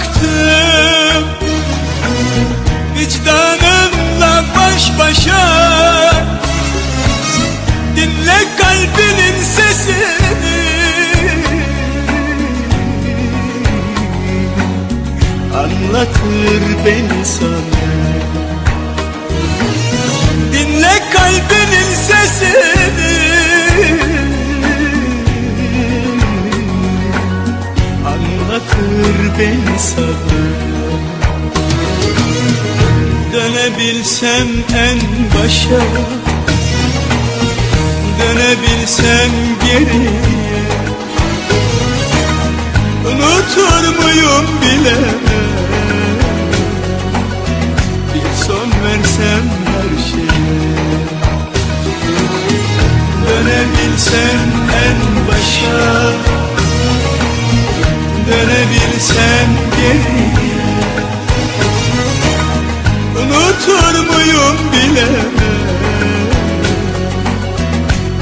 bıraktım. Vicdanımla baş başa. Dinle kalbinin sesini. Anlatır beni sana. Dinle kalbinin sesini beni sana Dönebilsem en başa Dönebilsem geriye. Unutur muyum bilemem Bir son versem her şeye. Dönebilsem Dönebilsem geriye Unutur muyum bilemem.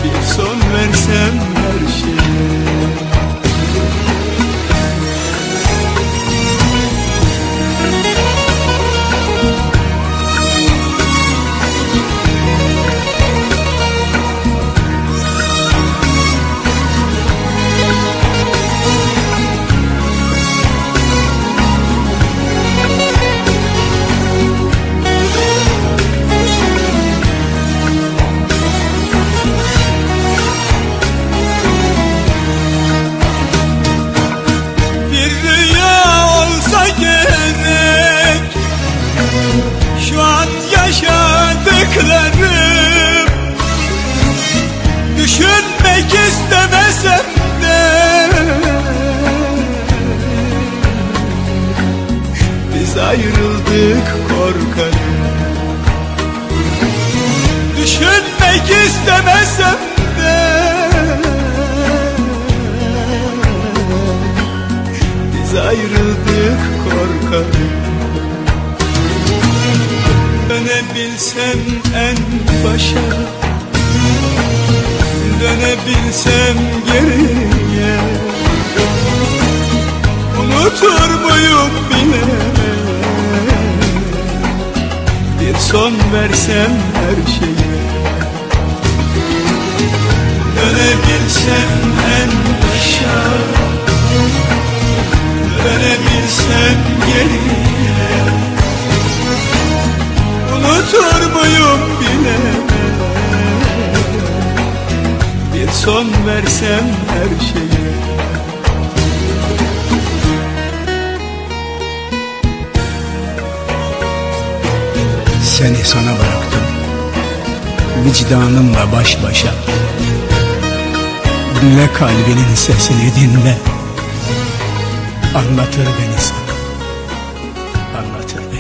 Bir son versem ayrıldık korkarım Düşünmek istemesem de Biz ayrıldık korkarım Dönebilsem en başa Dönebilsem geriye. Unutur muyum bilemem son versem her şeye. Dönebilsem en başa Dönebilsem geriye. Unutur muyum bilemem. Bir son versem her şeye Seni sana bıraktım. Vicdanımla baş başa. Dinle kalbinin sesini dinle. Anlatır beni sana. Anlatır beni